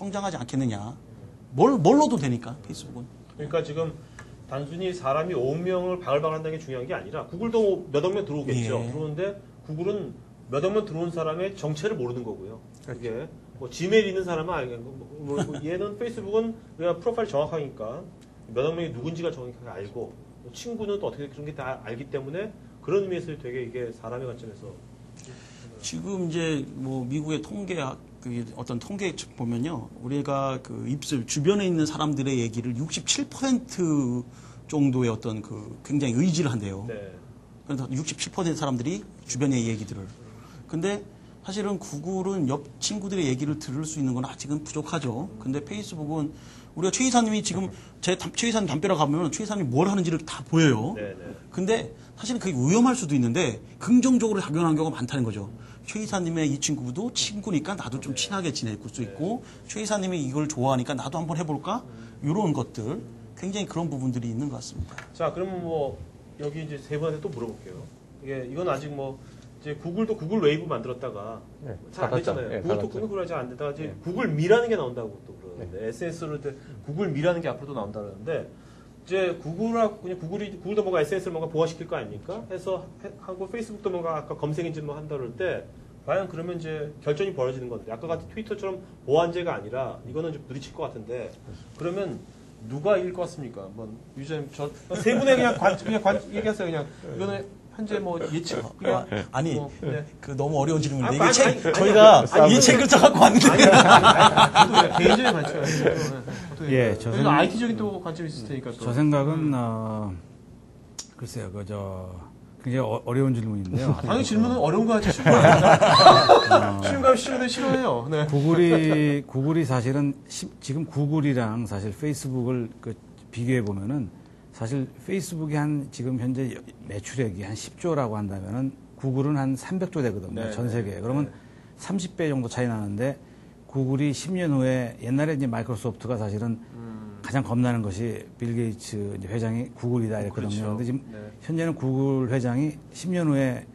성장하지 않겠느냐. 뭘, 뭘로도 되니까, 페이스북은. 그러니까 지금 단순히 사람이 5억 명을 바글바글 한다는 게 중요한 게 아니라 구글도 몇억 명 들어오겠죠. 예. 들어오는데 구글은 몇억 명 들어온 사람의 정체를 모르는 거고요. 그게 뭐 지메일 있는 사람은 알겠고 뭐, 뭐 얘는 페이스북은 그냥 프로파일 정확하니까 몇억 명이 누군지가 정확하게 알고 뭐 친구는 또 어떻게 그런 게 다 알기 때문에 그런 의미에서 되게 이게 사람의 관점에서 지금 이제 뭐 미국의 통계 그 어떤 통계 보면요. 우리가 그 입술 주변에 있는 사람들의 얘기를 67% 정도의 어떤 그 굉장히 의지를 한대요. 네. 그래서 67% 사람들이 주변의 얘기들을. 근데 사실은 구글은 옆 친구들의 얘기를 들을 수 있는 건 아직은 부족하죠. 근데 페이스북은 우리가 최 이사님이 지금 제 담- 최 이사님 담벼락 가면 최 이사님이 뭘 하는지를 다 보여요. 네, 네. 근데 사실은 그게 위험할 수도 있는데 긍정적으로 작용하는 경우가 많다는 거죠. 최 이사님의 이 친구도 친구니까 나도 좀 친하게 지낼 수 있고 최 이사님이 이걸 좋아하니까 나도 한번 해볼까? 이런 것들 굉장히 그런 부분들이 있는 것 같습니다. 자, 그러면 뭐 여기 이제 세 분한테 또 물어볼게요. 이게 이건 아직 뭐 이제 구글도 구글 웨이브 만들었다가 네, 잘 안. 됐잖아요. 네, 구글 닫았죠. 토큰은 그러지 안 되다가 이제 네. 구글 미라는 게 나온다고 또 그러는데 SNS를 때 구글 미라는 게 앞으로도 나온다 그러는데 이제 구글하고 그냥 구글이 구글도 뭔가 SNS를 뭔가 보완시킬 거 아닙니까? 해서 해- 하고 페이스북도 뭔가 아까 검색 엔진 뭐 한다 그럴 때 과연 그러면 이제 결전이 벌어지는 건데 아까 같은 트위터처럼 보완제가 아니라 이거는 좀 부딪힐 것 같은데 그러면 누가 이길 것 같습니까? 한번 유자님 저세 분의 그냥 관 그냥 관 얘기하세요 그냥 이거는 현재 뭐 예측 그냥 아니 뭐, 네. 그 너무 어려운 질문인데 아니, 이게 아니, 책 아니, 저희가 이 책을 써갖고 왔는데 저도 개인적인 관점 예, 저 생각- IT적인 또 관점이 있을 테니까 또 저 생각은 어, 글쎄요, 그저 굉장히 어, 어려운 질문인데요. 당연히 질문은 어려운 거 하지 쉬운 거 아닙니다. 쉬운 거 하면 싫은데 싫어해요. 네. 구글이 구글이 사실은 시- 지금 구글이랑 사실 페이스북을 그 비교해 보면은 사실 페이스북이 한 지금 현재 여- 매출액이 한 10조라고 한다면은 구글은 한 300조 되거든요. 네, 전 네, 세계에. 그러면 30배 정도 차이 나는데 구글이 10년 후에 옛날에 이제 마이크로소프트가 사실은 가장 겁나는 것이 빌 게이츠 회장이 구글이다 이랬거든요. 그렇죠. 근데 지금 네. 현재는 구글 회장이 10년 후에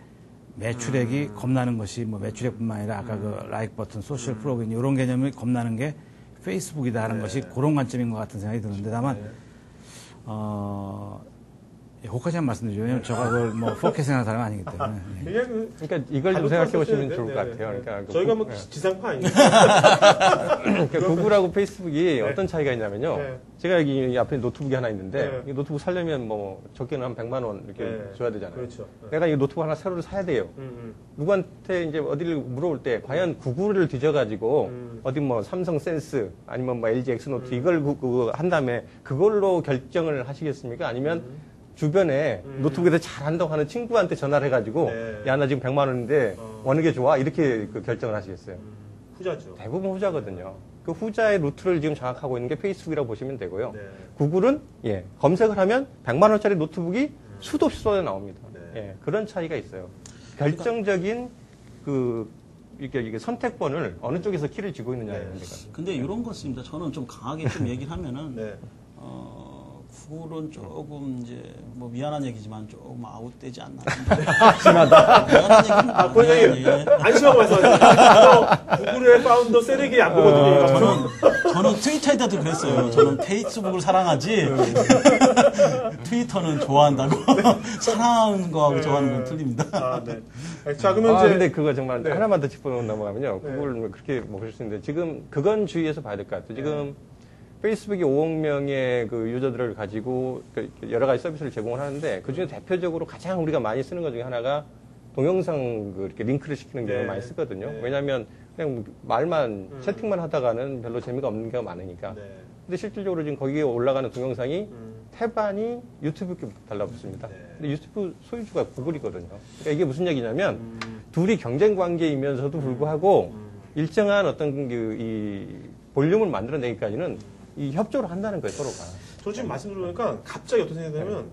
매출액이 음. 겁나는 것이 뭐 매출액뿐만 아니라 아까 그 라이크 버튼, 소셜 프로그램 이런 개념이 겁나는 게 페이스북이다 하는 네. 것이 그런 관점인 것 같은 생각이 드는데 다만 네. 어 예, 그것까지만 말씀드리죠. 왜냐면 제가 그걸 뭐 포켓 생각하는 사람이 아니기 때문에. 예. 그냥 그 그러니까 이걸 좀 생각해 보시면 좋을 것 돼. 네, 같아요. 네. 그러니까 그 저희가 구- 뭐 예. 지상파 아니에요? 그러니까 구글하고 페이스북이 어떤 차이가 있냐면요. 네. 제가 여기 앞에 노트북이 하나 있는데 네. 이 노트북 살려면 뭐 적게는 한 100만 원 이렇게 네. 줘야 되잖아요. 그렇죠. 네. 내가 이 노트북 하나 새로를 사야 돼요. 음, 누구한테 이제 어디를 물어볼 때 과연 구글을 뒤져가지고 음. 어디 뭐 삼성 센스 아니면 뭐 LG 엑스노트 이걸 그, 그, 한 다음에 그걸로 결정을 하시겠습니까? 아니면 주변에 음. 노트북에 대해 잘한다고 하는 친구한테 전화를 해가지고 네. 야 나 지금 100만 원인데 어. 어느 게 좋아 이렇게 그 결정을 하시겠어요. 음, 후자죠. 대부분 후자거든요. 그 후자의 루트를 지금 장악하고 있는 게 페이스북이라고 보시면 되고요. 네. 구글은 예 검색을 하면 100만 원짜리 노트북이 수도 없이 쏟아 나옵니다. 네. 예, 그런 차이가 있어요. 결정적인 그 이게, 이게 선택권을 어느 쪽에서 키를 쥐고 있느냐의 네. 문제가. 근데 이런 것입니다. 저는 좀 강하게 좀 얘기를 하면은 네. 어, 구글은 조금 이제 뭐 미안한 얘기지만 조금 아웃되지 않나. 심하다. 미안한 얘기입니다. 아, 미안한 얘기. 안심하고 말씀하세요. 구글의 파운더 세르기 안 보거든요. 저는 저는 트위터에다도 그랬어요. 저는 페이스북을 사랑하지 트위터는 좋아한다고 사랑하는 거하고 좋아하는 건 틀립니다. 아, 네. 자, 그러면 아, 이제 근데 그거 정말 네. 하나만 더 짚고 넘어가면요. 네. 구글은 그렇게 뭐 그럴 수 있는데 지금 그건 주의해서 봐야 될 것 같아요. 지금 페이스북이 5억 명의 그 유저들을 가지고 그 여러 가지 서비스를 제공을 하는데 그 중에 대표적으로 가장 우리가 많이 쓰는 것 중에 하나가 동영상 그 이렇게 링크를 시키는 경우를 네. 많이 쓰거든요. 네. 왜냐하면 그냥 말만 채팅만 하다가는 별로 재미가 없는 경우가 많으니까. 네. 근데 실질적으로 지금 거기에 올라가는 동영상이 음. 태반이 유튜브께 달라붙습니다. 네. 근데 유튜브 소유주가 구글이거든요. 그러니까 이게 무슨 얘기냐면 음. 둘이 경쟁 관계이면서도 불구하고 일정한 어떤 그 이 볼륨을 만들어내기까지는 이 협조를 한다는 거예요, 서로가. 저 지금 말씀 들어보니까 갑자기 어떤 생각이 드냐면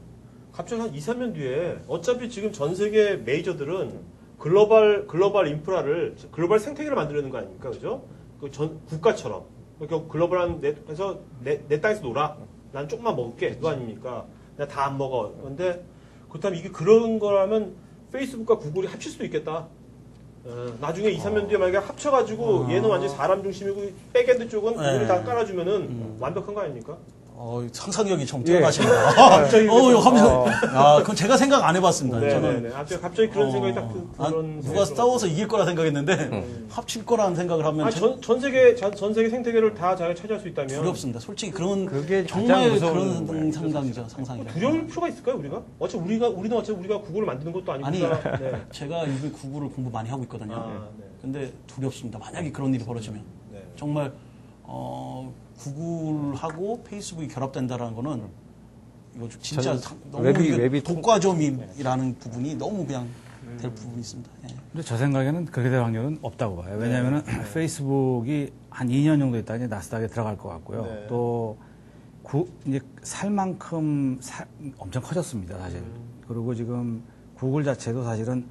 갑자기 한 2, 3년 뒤에 어차피 지금 전 세계 메이저들은 글로벌 글로벌 인프라를 글로벌 생태계를 만들려는 거 아닙니까? 그죠? 그 전 국가처럼 그러니까 글로벌한 내, 그래서 내, 내 땅에서 놀아. 난 조금만 먹을게. 그거 아닙니까? 내가 다 안 먹어. 그런데 그렇다면 이게 그런 거라면 페이스북과 구글이 합칠 수도 있겠다. 어, 나중에 2, 3년 뒤에 만약에 합쳐가지고 얘는 완전 히 사람 중심이고 백엔드 쪽은 네. 구글이 다 깔아주면은 완벽한 거 아닙니까? 어, 상상력이 좀 예. 뛰어나십니다. 갑자기 어, 이거 하면, 어. 아, 그건 제가 생각 안 해봤습니다. 네, 저는 네, 네. 갑자기, 갑자기 그런 어, 생각이 딱 드, 아, 그런 누가 생각이 싸워서 이길 거라 생각했는데 합칠 거라는 생각을 하면 아, 제- 전, 전 세계 전, 전 세계 생태계를 다 자기가 차지할 수 있다면 두렵습니다. 솔직히 그런 그게 가장 정말 무서운 그런 거예요. 상상이죠, 상상이죠. 두려울 필요가 있을까요 우리가? 어차피 우리가 우리는 어차피 우리가 구글을 만드는 것도 아니고 아니, 우리가- 네. 제가 이미 구글을 공부 많이 하고 있거든요. 아, 네. 근데 두렵습니다. 만약에 그런 일이 벌어지면 네. 정말 어, 구글하고 페이스북이 결합된다라는 거는 이거 진짜 너무 웹이- 독과점이라는 부분이 너무 그냥 될 부분이 있습니다. 예. 근데 저 생각에는 그렇게 될 확률은 없다고 봐요. 왜냐하면 페이스북이 한 2년 정도 있다 이제 나스닥에 들어갈 것 같고요. 네. 또 구, 이제 살 만큼 사- 엄청 커졌습니다, 사실. 그리고 지금 구글 자체도 사실은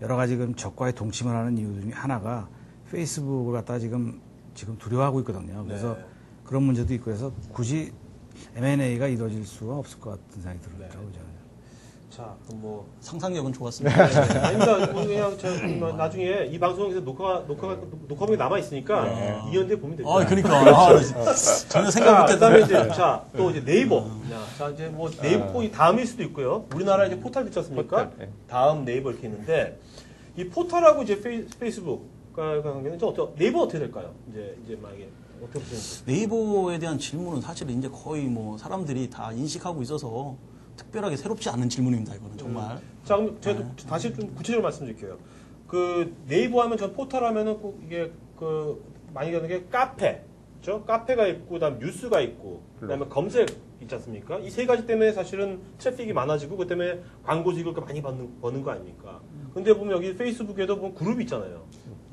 여러 가지 지금 적과의 동침을 하는 이유 중에 하나가 페이스북을 갖다 지금 지금 두려워하고 있거든요. 그래서 네. 그런 문제도 있고 해서 굳이 M&A가 이루어질 수가 없을 것 같은 생각이 네. 들더라고요. 저는. 자 그럼 뭐 상상력은 좋았습니다. 네. 아닙니다. 뭐 그냥 저 뭐, 나중에 이 방송에서 녹화가 녹화가 녹화본이 남아 있으니까 네. 2년 뒤에 보면 되죠. 아, 그러니까 아, 전혀 생각 자, 못했던 그다음에 이제 자 또 이제 네이버. 자, 자 이제 뭐 아. 네이버 폰이 다음일 수도 있고요. 우리나라 이제 포털 있지 않습니까? 포털, 예. 다음 네이버 이렇게 있는데 이 포털하고 이제 페이, 페이스북 과 관계는 좀 어떻게 네이버 어떻게 될까요? 이제 이제 만약에 어떻게 보시는지. 네이버에 대한 질문은 사실 이제 거의 뭐 사람들이 다 인식하고 있어서 특별하게 새롭지 않은 질문입니다. 이거는 정말. 자, 그럼 제가 네. 또 다시 좀 구체적으로 말씀드릴게요. 그 네이버 하면 전 포털 하면은 꼭 이게 그 많이 가는 게 카페, 그죠? 카페가 있고 그다음 뉴스가 있고 그다음에 검색 있지 않습니까? 이 세 가지 때문에 사실은 트래픽이 많아지고 그 때문에 광고 수익을 많이 받는 버는 거 아닙니까? 근데 보면 여기 페이스북에도 보면 그룹이 있잖아요.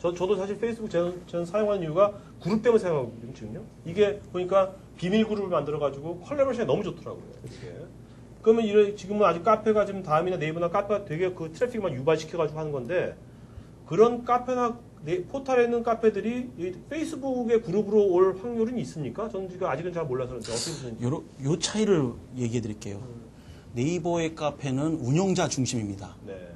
저, 저도 사실 페이스북 저는, 저는 사용하는 이유가 그룹 때문에 사용하거든요, 지금요. 이게 보니까 비밀 그룹을 만들어가지고 컬래버션이 너무 좋더라고요, 이게. 그러면 이래, 지금은 아직 카페가 지금 다음이나 네이버나 카페가 되게 그 트래픽만 유발시켜가지고 하는 건데, 그런 카페나 네, 포털에 있는 카페들이 이 페이스북의 그룹으로 올 확률은 있습니까? 저는 지금 아직은 잘 몰라서 그런데 어떻게 보시는지. 요, 요 차이를 얘기해 드릴게요. 네이버의 카페는 운영자 중심입니다. 네.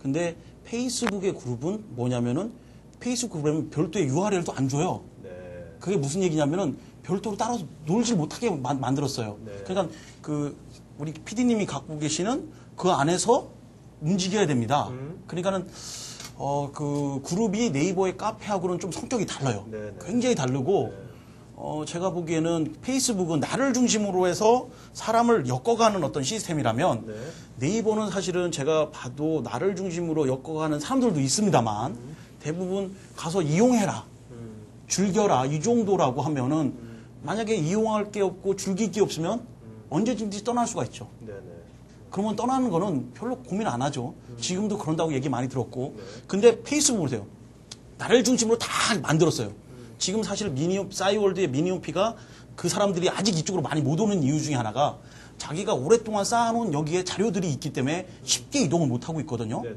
근데 페이스북의 그룹은 뭐냐면은 페이스북 그룹은 별도의 URL도 안 줘요. 네. 그게 무슨 얘기냐면은 별도로 따라서 놀질 못하게 만, 만들었어요. 네. 그러니까 그 우리 PD님이 갖고 계시는 그 안에서 움직여야 됩니다. 음. 그러니까는 어 그 그룹이 네이버의 카페하고는 좀 성격이 달라요. 네, 네. 굉장히 다르고 네. 어 제가 보기에는 페이스북은 나를 중심으로 해서 사람을 엮어가는 어떤 시스템이라면 네. 네이버는 사실은 제가 봐도 나를 중심으로 엮어가는 사람들도 있습니다만 대부분 가서 이용해라. 음. 즐겨라 이 정도라고 하면은 만약에 이용할 게 없고 즐길 게 없으면 언제든지 떠날 수가 있죠. 네네. 그러면 떠나는 거는 별로 고민 안 하죠. 지금도 그런다고 얘기 많이 들었고. 근데 페이스북 보세요. 나를 중심으로 다 만들었어요. 지금 사실 미니홈, 싸이월드의 미니홈피가 그 사람들이 아직 이쪽으로 많이 못 오는 이유 중에 하나가 자기가 오랫동안 쌓아놓은 여기에 자료들이 있기 때문에 쉽게 이동을 못 하고 있거든요. 네네.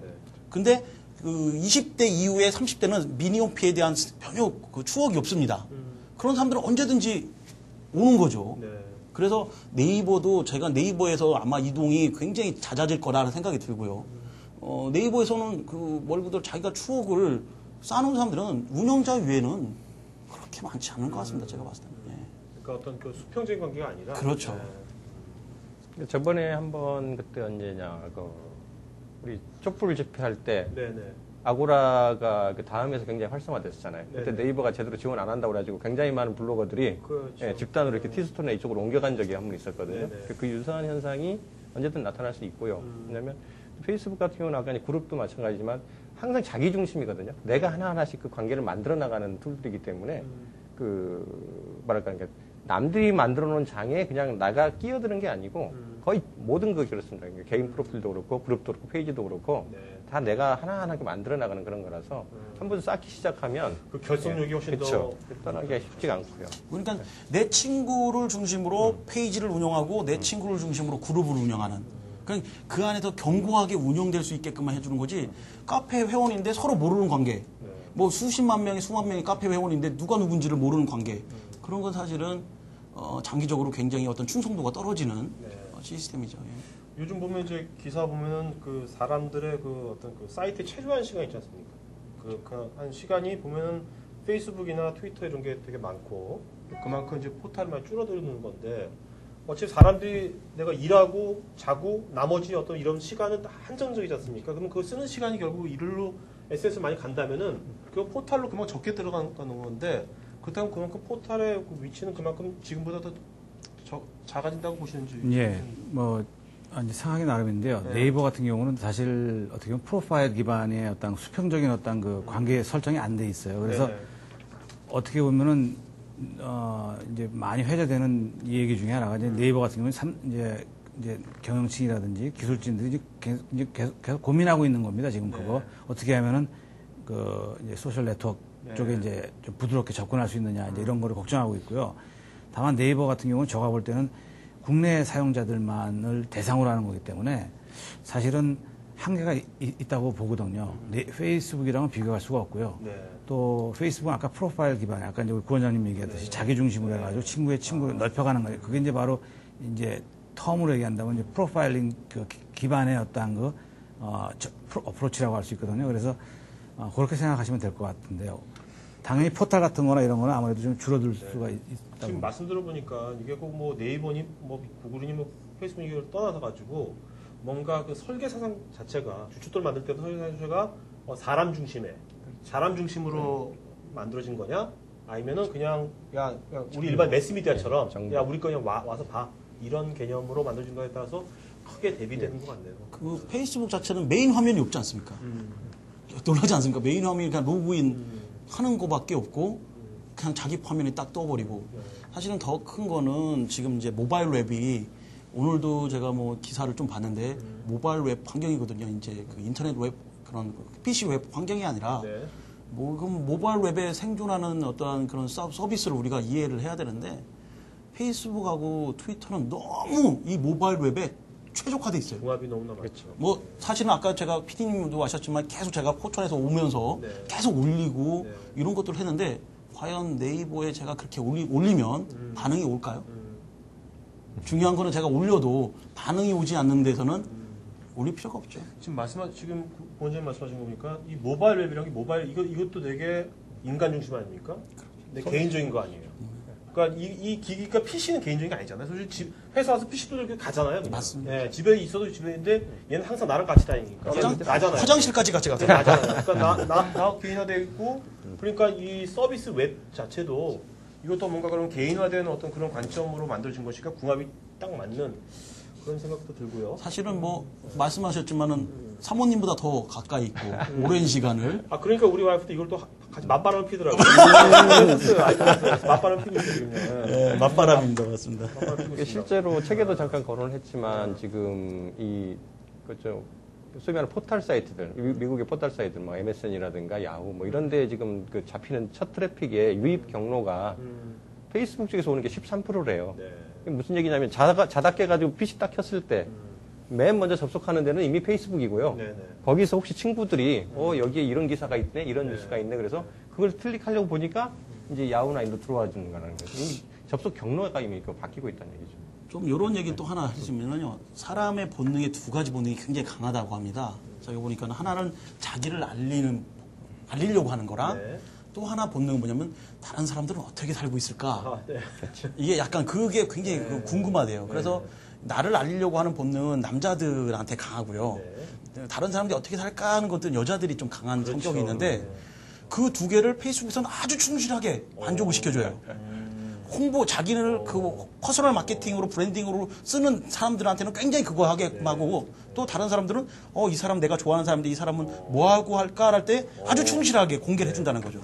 근데 그 20대 이후에 30대는 미니홈피에 대한 전혀 그 추억이 없습니다. 그런 사람들은 언제든지 오는 거죠. 네. 그래서 네이버도 제가 네이버에서 아마 이동이 굉장히 잦아질 거라는 생각이 들고요. 어, 네이버에서는 그 멀고들 자기가 추억을 쌓아놓은 사람들은 운영자 외에는 그렇게 많지 않은 것 같습니다. 제가 봤을 때는. 예. 그러니까 어떤 그 수평적인 관계가 아니라. 그렇죠. 네. 저번에 한번 그때 언제냐 그 우리 촛불 집회할 때 네네. 아고라가 그 다음에서 굉장히 활성화됐었잖아요. 그때 네네. 네이버가 제대로 지원 안 한다고 그래가지고 굉장히 많은 블로거들이 그렇죠. 예, 집단으로 이렇게 티스톤에 이쪽으로 옮겨간 적이 한 번 있었거든요. 그- 그 유사한 현상이 언제든 나타날 수 있고요. 음. 왜냐하면 페이스북 같은 경우는 아까 그룹도 마찬가지지만 항상 자기 중심이거든요. 내가 하나하나씩 그 관계를 만들어 나가는 툴들이기 때문에 음. 그 뭐랄까 그러니까 남들이 만들어 놓은 장에 그냥 나가 끼어드는 게 아니고 음. 거의 모든 거 그렇습니다. 그러니까 개인 프로필도 그렇고 그룹도 그렇고 페이지도 그렇고 네. 다 내가 하나하나 만들어 나가는 그런 거라서 음. 한번 쌓기 시작하면 그 결속력이 훨씬 예, 그쵸. 더. 떠나기가 쉽지가 않고요. 그러니까 내 친구를 중심으로 페이지를 운영하고 내 친구를 중심으로 그룹을 운영하는. 그러니까 그 안에서 견고하게 운영될 수 있게끔만 해주는 거지. 카페 회원인데 서로 모르는 관계. 네. 뭐 수십만 명이 수만 명이 카페 회원인데 누가 누군지를 모르는 관계. 그런 건 사실은 어, 장기적으로 굉장히 어떤 충성도가 떨어지는 네. 어, 시스템이죠. 예. 요즘 보면 이제 기사 보면은 그 사람들의 그 어떤 그 사이트 체류한 시간 있지 않습니까? 그, 그, 한 시간이 보면은 페이스북이나 트위터 이런 게 되게 많고 그만큼 이제 포탈만 줄어드는 건데 어차피 사람들이 내가 일하고 자고 나머지 어떤 이런 시간은 다 한정적이지 않습니까? 그러면 그 쓰는 시간이 결국 일로 SNS 많이 간다면은 그 포탈로 그만 적게 들어가는 건데 그렇다면 그만큼 포탈의 그 위치는 그만큼 지금보다 더 저- 작아진다고 보시는지 예, 뭐 아, 이제 상하기 나름인데요. 네. 네. 이버 같은 경우는 사실 어떻게 보면 프로파일 기반의 어떤 수평적인 어떤 그 관계 설정이 안 돼 있어요. 그래서 네. 어떻게 보면은 어 이제 많이 회자되는 이 얘기 중에 하나가 이제 네이버 같은 경우는 삼 이제 이제 경영층이라든지 기술진들이 이제 계속, 계속, 계속 고민하고 있는 겁니다. 지금 네. 그거 어떻게 하면은 그 이제 소셜 네트워크 네. 쪽에 이제 좀 부드럽게 접근할 수 있느냐 이제 이런 거를 걱정하고 있고요. 다만 네이버 같은 경우는 제가 볼 때는 국내 사용자들만을 대상으로 하는 거기 때문에 사실은 한계가 이- 있다고 보거든요. 네, 페이스북이랑은 비교할 수가 없고요. 네. 또 페이스북은 아까 프로파일 기반, 아까 이제 우리 구원장님 얘기했듯이 자기 중심으로 해가지고 친구의 친구를 넓혀가는 거예요. 그게 이제 바로 이제 텀으로 얘기한다면 이제 프로파일링 그 기- 기반의 어떠한 그, 어, 저- 프로, 어프로치라고 할 수 있거든요. 그래서 어, 그렇게 생각하시면 될 것 같은데요. 당연히 포탈 같은 거나 이런 거는 아무래도 좀 줄어들 수가 있, 있다고. 지금 말씀 들어보니까 이게 꼭 뭐 네이버니 뭐 구글이니 뭐 페이스북 이걸 떠나서 가지고 뭔가 그 설계 사상 자체가 주춧돌 만들 때도 설계 자체가 어, 사람 중심에 사람 중심으로 만들어진 거냐 아니면은 그냥 야, 야, 우리 일반 매스미디어처럼 정보. 야 우리 거 그냥 와, 와서 봐 이런 개념으로 만들어진 거에 따라서 크게 대비되는 것 같네요. 그 페이스북 자체는 메인 화면이 없지 않습니까? 놀라지 않습니까? 메인 화면이 그냥 로그인 하는 거밖에 없고 그냥 자기 화면이 딱 떠버리고 사실은 더 큰 거는 지금 이제 모바일 웹이 오늘도 제가 뭐 기사를 좀 봤는데 모바일 웹 환경이거든요. 이제 그 인터넷 웹 그런 PC 웹 환경이 아니라 네. 뭐 그럼 모바일 웹에 생존하는 어떠한 그런 서- 서비스를 우리가 이해를 해야 되는데 페이스북하고 트위터는 너무 이 모바일 웹에 최적화돼 있어요. 궁합이 너무나 많죠. 뭐 사실은 아까 제가 PD님도 아셨지만 계속 제가 포천에서 오면서 네. 계속 올리고 네. 이런 것들을 했는데 과연 네이버에 제가 그렇게 올리, 올리면 음. 반응이 올까요? 중요한 거는 제가 올려도 반응이 오지 않는 데서는 올릴 필요가 없죠. 지금 말씀하 지금 본장님 말씀하신 거 보니까 이 모바일 웹이라는 게 모바일 이거 이것도 되게 인간 중심 아닙니까? 내 개인적인 거 아니에요. 그러니까 이, 이 기기가 PC는 개인적인 게 아니잖아요. 솔직히 집 회사 와서 PC도 이렇게 가잖아요. 그냥. 맞습니다. 예, 집에 있어도 집에 있는데 얘는 항상 나랑 같이 다니니까. 화장, 나잖아요. 화장실까지 같이 가서 나잖아요. 그러니까 나, 나, 나 개인화되어 있고 그러니까 이 서비스 웹 자체도 이것도 뭔가 그런 개인화된 어떤 그런 관점으로 만들어진 것이니까 궁합이 딱 맞는 그런 생각도 들고요. 사실은 뭐 말씀하셨지만은 사모님보다 더 가까이 있고 오랜 시간을 아 그러니까 우리 와이프도 이걸 또 하- 같이 맞바람을 피더라고요. 아이폰에서 맞바람 피고 있어요 지금. 네. 맞바람입니다, 맞습니다. 있습니다. 실제로 책에도 잠깐 거론을 했지만 지금 이 그죠 소위 말하는 포털 사이트들 미- 미국의 포털 사이트들 뭐 MSN이라든가 야후 뭐 이런 데 지금 그 잡히는 첫 트래픽의 유입 경로가 음, 페이스북 쪽에서 오는 게 13%래요. 네. 무슨 얘기냐면 자다, 자다 깨가지고 PC 딱 켰을 때 맨 먼저 접속하는 데는 이미 페이스북이고요. 음. 네네. 거기서 혹시 친구들이 어 여기에 이런 기사가 있네 이런 네. 뉴스가 있네 그래서 그걸 클릭하려고 보니까 이제 야후나 인도 들어와 주는 거라는 거죠. 이미 접속 경로가 이미 그 바뀌고 있다는 얘기죠. 좀 이런 얘기 또 하나 해주시면요. 사람의 본능의 두 가지 본능이 굉장히 강하다고 합니다. 저기 보니까 하나는 자기를 알리는, 알리려고 하는 거랑 네. 또 하나 본능은 뭐냐면 다른 사람들은 어떻게 살고 있을까. 아, 네. 이게 약간 그게 굉장히 그 궁금하대요. 그래서 나를 알리려고 하는 본능은 남자들한테 강하고요. 다른 사람들이 어떻게 살까 하는 것들은 여자들이 좀 강한 그렇죠. 성격이 있는데 그두 개를 페이스북에서는 아주 충실하게 만족을 시켜줘요. 홍보 자기를 그 퍼스널 마케팅으로 브랜딩으로 쓰는 사람들한테는 굉장히 그거 하게끔 하고 또 다른 사람들은 어 이 사람 내가 좋아하는 사람인데 이 사람은 뭐 하고 할까 할 때 아주 충실하게 공개를 해준다는 거죠.